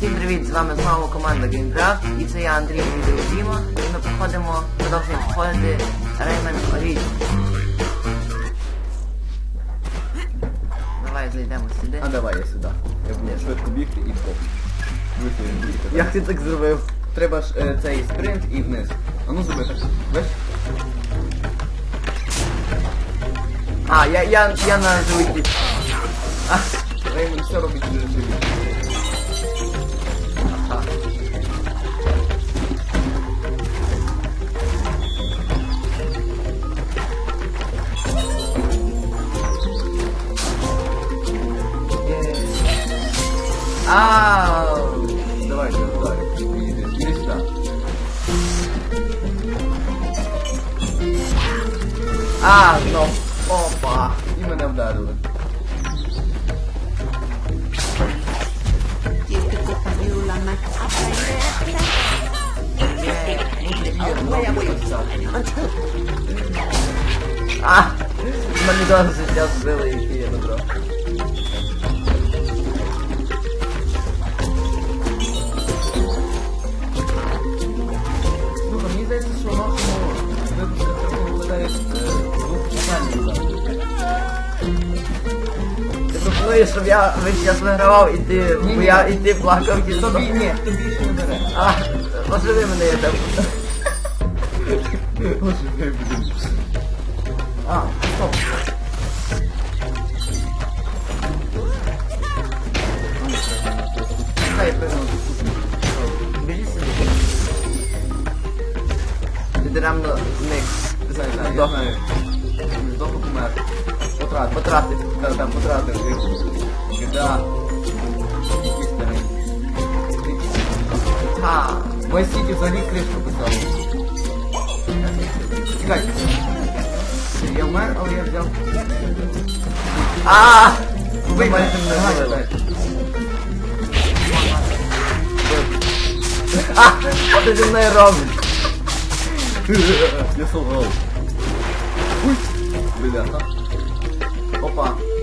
Всім привіт, з вами знову команда GameCraft і це я Андрій Відео Діма. І ми проходимо, продовжуємо проходити Rayman Origins. Давай зайдемо сюди. А давай я сюди. Я буду швидко бігти і хоп. Як ти так зробив? Треба ж е, цей спринт і вниз. А ну зроби так. Бачиш? А, я, я, я на звукі. А, Реймон все робить дуже живі. Ау! Давай, давай, давай. Іди, іди сюди. А, ну, опа. І мене вдарили. Тільки купив la macabra Є, А я боюся. А, мене досі життя збили, які я добро. Ти пропонуєш, щоб я весь час вигравав і ти, Ні, бо ні. я, і ти плакав і Тобі ні, тобі ще не бере. А, поживи мене я там. Боже, ми будемо. А, стоп. Хай пригнув. Біжи сюди. Ти даремно зник. Не знаю, знаю, я Здох. знаю. Здох помер. Потратив. Потратив. Так, так, потратив. Біда. Який старий. Ха. Весь Сіті взагалі кришку писав. Чекай. Я вмер, але я взяв. А! Ви Вийди, майже мене давай, вбили. давай. А! Що ти зі мною робиш? Я солгав. Уй! Бляха. Opa.